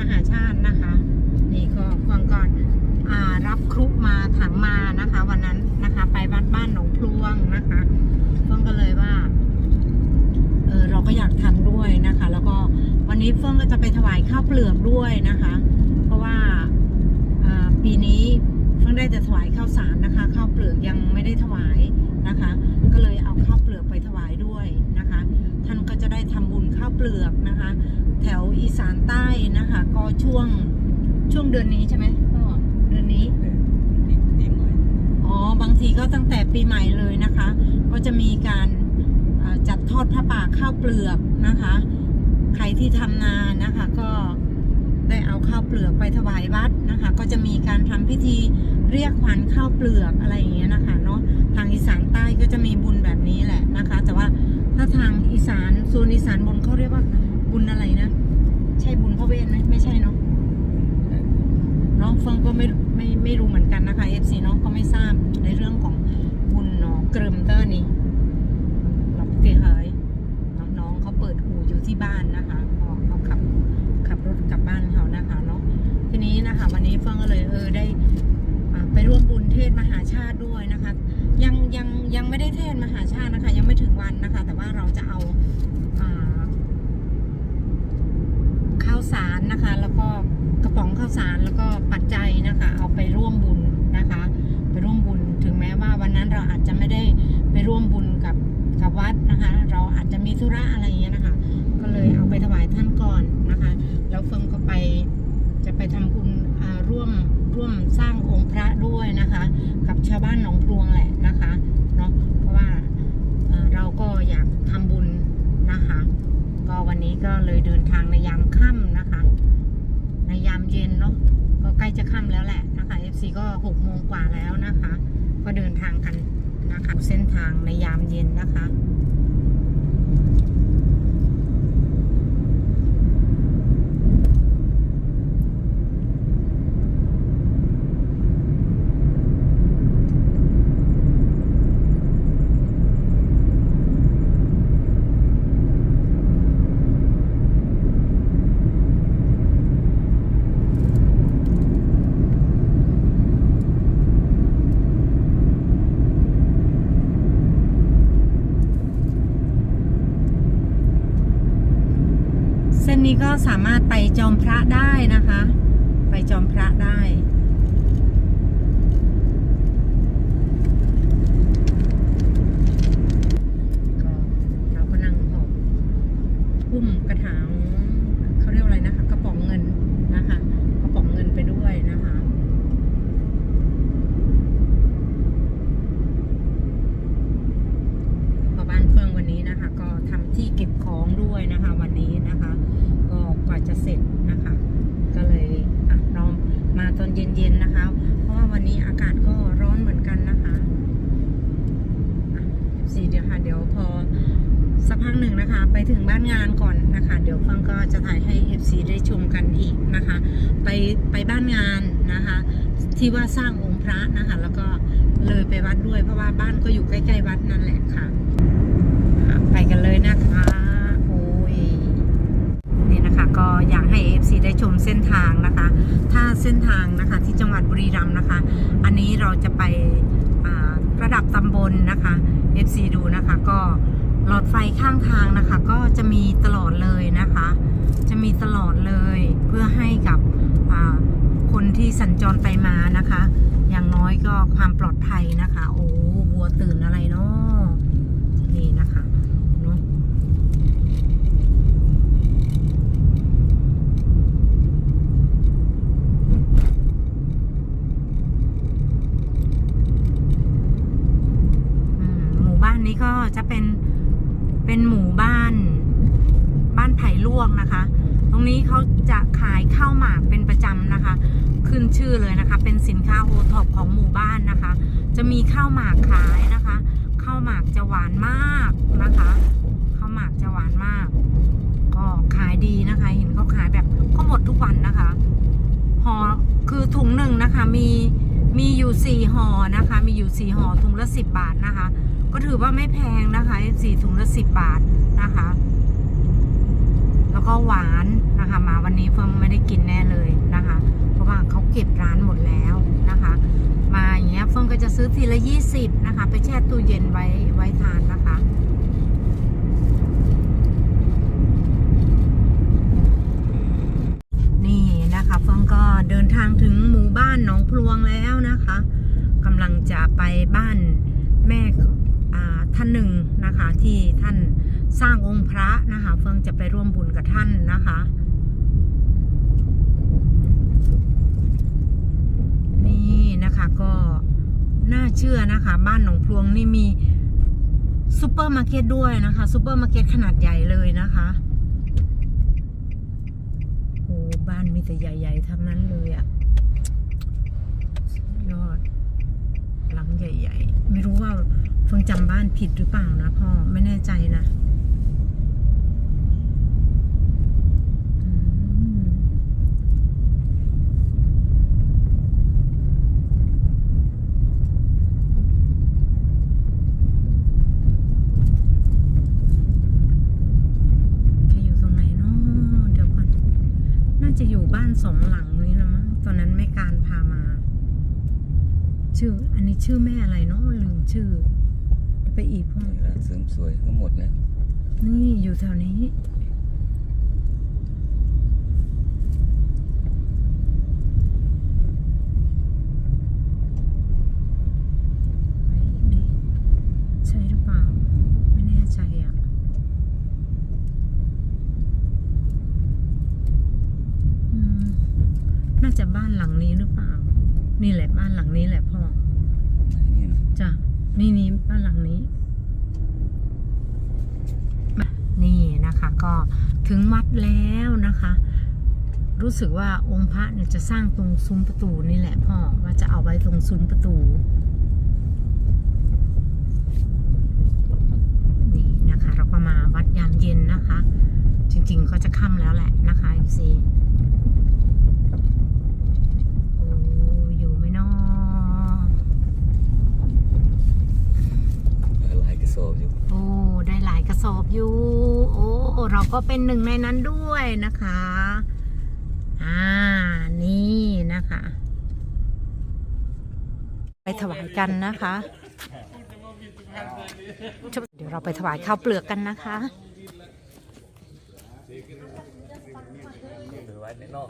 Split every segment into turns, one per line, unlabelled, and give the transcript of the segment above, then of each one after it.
มหาชาตินะคะ นี่ก็เฟื่องก่อนอรับครุมาถังมานะคะ วันนั้นนะคะ ไปวัดบ้านหนองพลวงนะคะเฟื่องก็เลยว่าเออเราก็อยากทำด้วยนะคะ แล้วก็วันนี้เฟื่องก็จะไปถวายข้าวเปลือกด้วยนะคะ เพราะว่าปีนี้เฟื่องได้แต่ถวายข้าวสารนะคะข้าวเปลือกยังไม่ได้ถวายนะคะ ก็เลยเอาข้าวเปลือกไปถวายด้วยนะคะ ท่านก็จะได้ทำบุญข้าวเปลือกนะคะ แถวอีสานใต้นะคะ ก็ช่วงช่วงเดือนนี้ใช่ไหมก็เดือนนี้ อ๋อบางทีก็ตั้งแต่ปีใหม่เลยนะคะ ก็จะมีการเอ่อจัดทอดผ้าป่าข้าวเปลือกนะคะ ใครที่ทำนานะคะ ก็ได้เอาข้าวเปลือกไปถวายวัดนะคะ ก็จะมีการทำพิธีเรียกขวัญข้าวเปลือกอะไรอย่างเงี้ยนะคะเนาะทางอีสานใต้ก็จะมีบุญแบบนี้แหละนะคะ แต่ว่าถ้าทางอีสานโซนอีสานบนเขาเรียกว่า บุญอะไรนะ ใช่บุญพระเวทไหมไม่ใช่เนาะเนาะเฟิงก็ไม่ไม่ไม่รู้เหมือนกันนะคะ FC เนาะก็ไม่ทราบในเรื่องของบุญเนาะเกรึมเตอร์นี่หลับเตีเฮยเนาะน้องเขาเปิดอู่อยู่ที่บ้านนะคะก็เขาขับขับรถกลับบ้านเขานะคะเนาะทีนี้นะคะ วันนี้เฟิงก็เลยเออได้ไปร่วมบุญเทศมหาชาติด้วยนะคะ ยังยังยังไม่ได้เทศมหาชาตินะคะ ยังไม่ถึงวันนะคะ แต่ว่าเราจะเอาอ่า ข้าวสารนะคะ แล้วก็กระป๋องข้าว สารแล้วก็ปัจจัยนะคะ เอาไปร่วมบุญนะคะ ไปร่วมบุญถึงแม้ว่าวันนั้นเราอาจจะไม่ได้ไปร่วมบุญกับกับวัดนะคะ เราอาจจะมีธุระอะไร หกโมงกว่าแล้วนะคะ ก็เดินทางกันนะคะเส้นทางในยามเย็นนะคะ ส้นนี้ก็สามารถไปจอมพระได้นะคะ ไปจอมพระได้ก็เราก็นั่งหอบพุ่มกระถางเขาเรียกว่าอะไรนะคะ กระป๋องเงินนะคะ กระป๋องเงินไปด้วยนะคะ พอบ้านเฟื่องวันนี้นะคะ ก็ทำที่เก็บของด้วยนะคะ วันนี้นะคะ ก็กว่าจะเสร็จนะคะ ก็เลยอะเรามาตอน เย็นๆนะคะ เพราะว่าวันนี้อากาศก็ร้อนเหมือนกันนะคะอะสี่เดี๋ยวค่ะ เดี๋ยวพอสักพักหนึ่งนะคะ ไปถึงบ้านงานก่อนนะคะ เดี๋ยวเฟังก็จะถ่ายให้ FC ได้ชมกันอีกนะคะ ไปไปบ้านงานนะคะ ที่ว่าสร้างองค์พระนะคะ แล้วก็เลยไปวัดด้วยเพราะว่าบ้านก็อยู่ใกล้ๆวัดนั่นแหละค่ะ ไปกันเลยนะคะ ก็อยากให้ FC ได้ชมเส้นทางนะคะ ถ้าเส้นทางนะคะที่จังหวัดบุรีรัมย์นะคะ อันนี้เราจะไประดับตำบลนะคะ FC ดูนะคะก็หลอดไฟข้างทางนะคะ ก็จะมีตลอดเลยนะคะ จะมีตลอดเลยเพื่อให้กับคนที่สัญจรไปมานะคะ อย่างน้อยก็ความปลอดภัยนะคะ โอ้วัวตื่นอะไรเนาะ นี้ก็จะเป็นเป็นหมู่บ้าน บ้านไผ่ลวกนะคะ ตรงนี้เขาจะขายข้าวหมากเป็นประจำนะคะ ขึ้นชื่อเลยนะคะ เป็นสินค้าโอท็อปของหมู่บ้านนะคะ จะมีข้าวหมากขายนะคะข้าวหมากจะหวานมากนะคะข้าวหมากจะหวานมาก ก็ขายดีนะคะ เห็นเขาขายแบบก็หมดทุกวันนะคะห่อคือถุงหนึ่งนะคะมี มีอยู่สี่ห่อนะคะ มีอยู่สี่ห่อถุงละสิบบาทนะคะ ก็ถือว่าไม่แพงนะคะสี่ถุงละสิบบาทนะคะ แล้วก็หวานนะคะ มาวันนี้เฟิร์มไม่ได้กินแน่เลยนะคะ เพราะว่าเขาเก็บร้านหมดแล้วนะคะ มาอย่างเงี้ยเฟิร์มก็จะซื้อทีละยี่สิบนะคะ ไปแช่ตู้เย็นไว้ไว้ทานนะคะ นี่ะคะเฟิงก็เดินทางถึงหมู่บ้านหนองพลวงแล้วนะคะกำลังจะไปบ้านแม่ท่านหนึ่งนะคะที่ท่านสร้างองค์พระนะคะเฟิงจะไปร่วมบุญกับท่านนะคะนี่นะคะก็น่าเชื่อนะคะบ้านหนองพลวงนี่มีซูเปอร์มาร์เก็ตด้วยนะคะซูเปอร์มาร์เก็ตขนาดใหญ่เลยนะคะ โอ้บ้าน มีแต่ใหญ่ๆทั้งนั้นเลยอะยอดหลังใหญ่ ๆ ไม่รู้ว่าเฟิงจำบ้านผิดหรือเปล่านะพ่อไม่แน่ใจนะอืมแกอยู่ตรงไหนเนาะเดี๋ยวก่อน น่าจะอยู่บ้านสองหลังนี้แล้วมั้ง ตอนนั้นแม่การพามา ชื่อ อันนี้ ชื่อแม่อะไรเนาะลืมชื่อ ไปอีกพ่อ
นี่ร้านเสริมสวยทั้งหมดนะ
นี่อยู่แถวนี้ ไปอีกดิใช่หรือเปล่า ไม่แน่ใจอะ อืม น่าจะบ้านหลังนี้หรือเปล่า นี่แหละบ้านหลังนี้แหละพ่อ
นี่นะ
จ้ะนี่นี่บ้านหลังนี้มานี่นะคะ ก็ถึงวัดแล้ว นะคะ รู้สึกว่าองค์พระเนี่ยจะสร้างตรงซุ้มประตูนี่แหละพ่อว่าจะเอาไว้ตรงซุ้มประตูนี่นะคะ เราก็มาวัดยามเย็นนะคะ จริงๆก็จะค่ำแล้วแหละนะคะเอฟซีอ้อยู่ไหมเนาะ
หลายกระ สอบอยู่
โอ้ได้หลายกระสอบอยู่ โอ้เราก็เป็นหนึ่งในนั้นด้วยนะคะ อ่า นี่นะคะ ไปถวายกันนะคะ เดี๋ยวเราไปถวายข้าวเปลือกกันนะคะ
ถือไว้ในนอก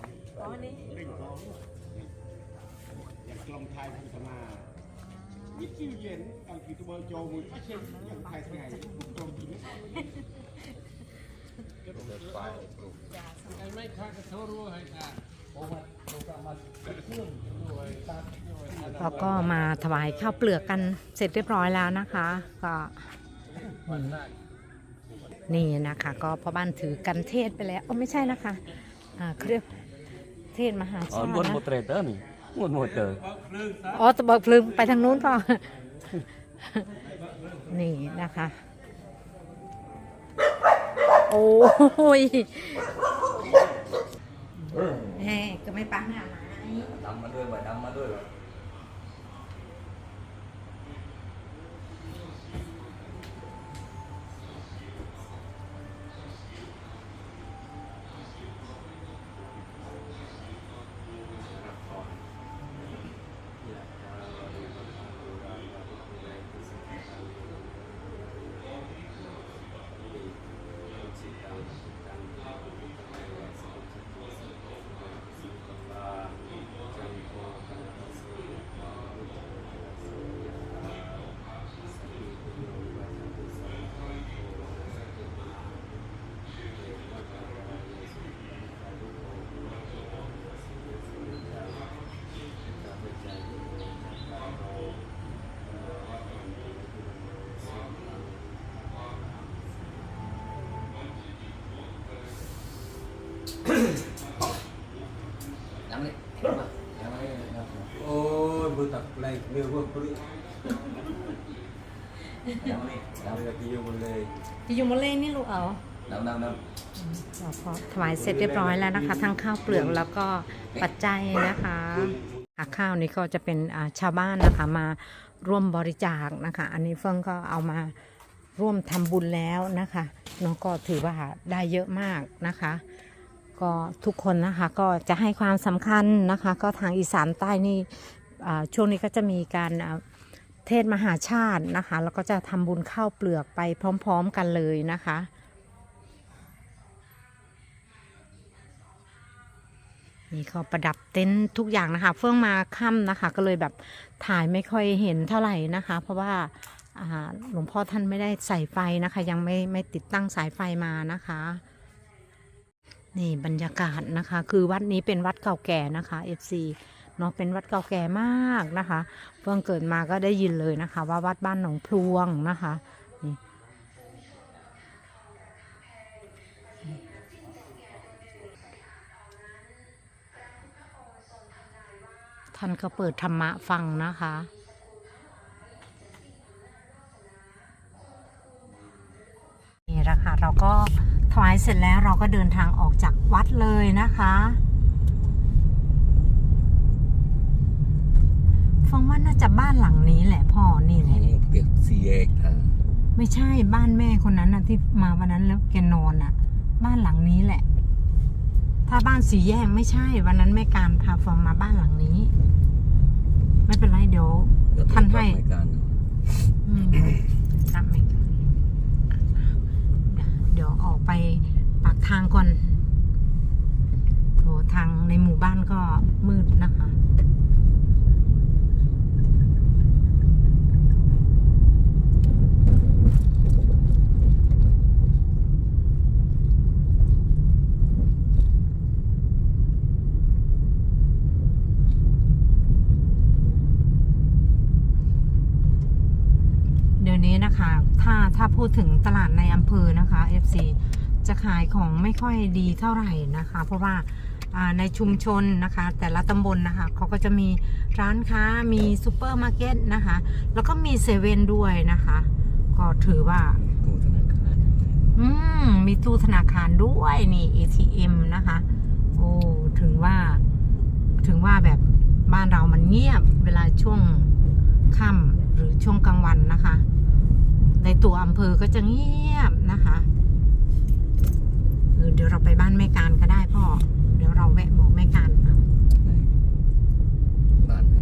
미치우젠 기도만 저음을 사실 그냥 발생하여 그런 기능 เดินไปปลูกไอ้ไม่ค้ากระทรู้ให้ค่ะ
เราก็มาถวายข้าวเปลือกกันเสร็จเรียบร้อยแล้วนะคะ ก็นี่นะคะ ก็พ่อบ้านถือกันเทศไปแล้วโอ้ไม่ใช่นะคะอ่าเครื่องเทศมหาชาติ
นะ หมดหมดเลย
อ๋อตะเบิกพลึงไปทางนู้นพ่อ นี่นะคะ โอ้ยแหมก็ไม่ปังหน้าไม้
ดำมาด้วยว่ะดำมาด้วยว่ะ เรือพวกปลื้น้ำนี่น้ำกับพี่อยู่บนเลย
พี่ยูโมเล่นี่ลูกเอา
น้ำน้ำน้
เราพอถวายเสร็จเรียบร้อยแล้วนะคะ ทั้งข้าวเปลือกแล้วก็ปัจจัยนะคะอะข้าวนี้ก็จะเป็นอ่าชาวบ้านนะคะ มาร่วมบริจาคนะคะ อันนี้เฟิงก็เอามาร่วมทำบุญแล้วนะคะน้องก็ถือว่าได้เยอะมากนะคะ ก็ทุกคนนะคะก็จะให้ความสำคัญนะคะ ก็ทางอีสานใต้นี่ ช่วงนี้ก็จะมีการเทศมหาชาตินะคะ แล้วก็จะทำบุญข้าวเปลือกไปพร้อม ๆ กันเลยนะคะนี่เขาประดับเต็นท์ทุกอย่างนะคะ เฟื่องมาค่ำนะคะ ก็เลยแบบถ่ายไม่ค่อยเห็นเท่าไหร่นะคะ เพราะว่าอ่าหลวงพ่อท่านไม่ได้ใส่ไฟนะคะ ยังไม่ไม่ติดตั้งสายไฟมานะคะ นี่บรรยากาศนะคะ คือวัดนี้เป็นวัดเก่าแก่นะคะ FC เนาะเป็นวัดเก่าแก่มากนะคะเฟื่งเกิดมาก็ได้ยินเลยนะคะ ว่าวัดบ้านหนองพลวงนะคะนี่ท่านก็เปิดธรรมะฟังนะคะนี่แหละค่ะเราก็ถวายเสร็จแล้วเราก็เดินทางออกจากวัดเลยนะคะ ฟังว่าน่าจะบ้านหลังนี้แหละพ่อนี่แหละำ
เปียกซีเอกอะ
ไม่ใช่บ้านแม่คนนั้นนะที่มาวันนั้นแล้วแกนอนอะ บ้านหลังนี้แหละ ถ้าบ้านสีแยกไม่ใช่ วันนั้นแม่การพาฟองมาบ้านหลังนี้ ไม่เป็นไรเดี๋ยวท่านให้
ไม่การ
อืมทำไม่เดี๋ยวออกไปปากทางก่อนโหทางในหมู่บ้านก็มืดนะคะ ยวนี้นะคะ ถ้าถ้าพูดถึงตลาดในอำเภอนะคะ FC จะขายของไม่ค่อยดีเท่าไหร่นะคะ เพราะว่าอ่าในชุมชนนะคะ แต่ละตำบลนะคะเขาก็จะมีร้านค้ามีซูเปอร์มาร์เก็ตนะคะ แล้วก็มีเซเว่นด้วยนะคะ ก็ถือว่า
ตู้ธนาคาร
อืมมีตู้ธนาคารด้วยนี่ ATM นะคะ โอ้ถึงว่า ถึงว่าแบบบ้านเรามันเงียบเวลาช่วงค่ำหรือช่วงกลางวันนะคะ ในตัวอำเภอก็จะเงียบนะคะเออเดี๋ยวเราไปบ้านแม่การก็ได้พ่อ เดี๋ยวเราแวะบอกแม่การเอา
ไหนบ้านไหน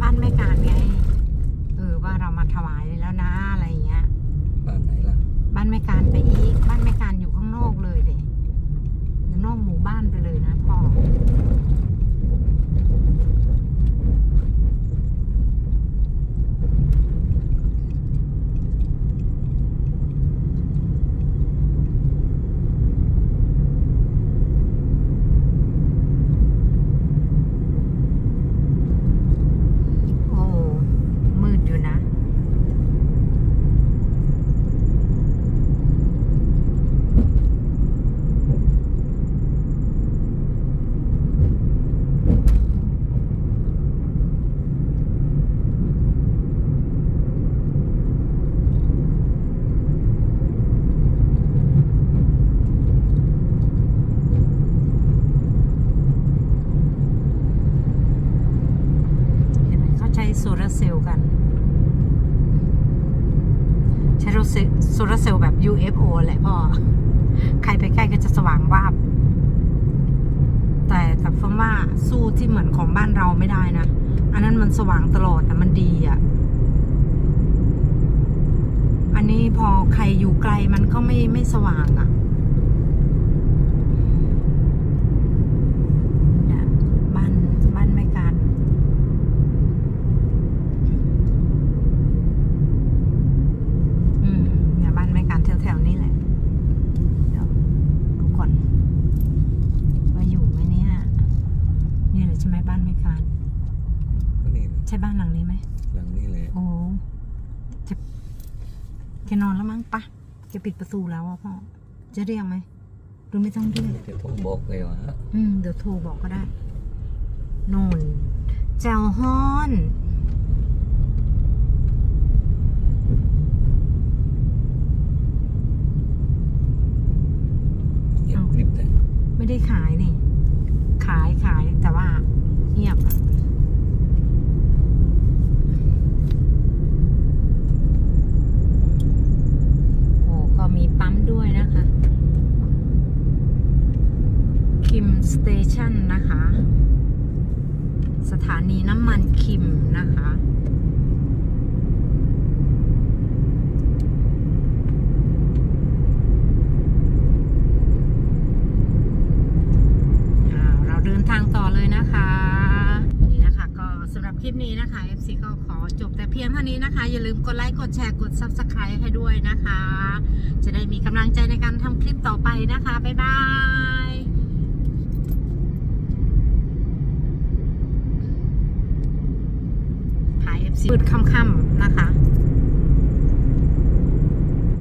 บ้านแม่การไง เออว่าเรามาถวายแล้วนะอะไรอย่างเงี้ย
บ้านไหนล่ะ
บ้านแม่การไปอีก บ้านแม่การอยู่ข้างนอกเลยเด็อยู่นอกหมู่บ้านไปเลยนะพ่อ โอ้ มืดอยู่นะ เห็นไหมเขาใช้ โซลาร์เซลล์กัน ใช้โซลาร์เซลล์แบบ UFO แหละพ่อ ใครไปใกล้ก็จะสว่างวาบ แต่แต่ฟังว่าสู้ที่เหมือนของบ้านเราไม่ได้นะ อันนั้นมันสว่างตลอดแต่มันดีอะ อันนี้พอใครอยู่ไกลมันก็ไม่ไม่สว่างอะนี่ยบ้านบ้านไม่การ อืมเนี่ยบ้านแม่การแถวๆนี้แหละ เดี๋ยวดูก่อนว่าอยู่ไหมเนี่ยนี่เลยใช่ไหมบ้านแม่การ
ก็นี่
ใช่บ้านหลังนี้ไหม
หลังนี้เลย
โอ้จะแกนอนแล้วมั้งปะแก ปิดประตูแล้วอะพ่อ จะเรียกไหมหรือไม่ต้องเรียก
เดี๋ยวผมบอกเลยว่า
อืม เดี๋ยวโทรบอกก็ได้นู่นแจวฮ้อน Station นะคะ สถานีน้ำมันคิมนะคะ อ่าเราเดินทางต่อเลยนะคะนี่นะคะก็สำหรับคลิปนี้นะคะ FC ก็ขอจบแต่เพียงเท่า นี้นะคะ อย่าลืมกดไลค์ กดแชร์ กด Subscribe ให้ด้วยนะคะ จะได้มีกำลังใจในการทำคลิปต่อไปนะคะ บ๊ายบายถ่าย FC มืดค่ำๆนะคะ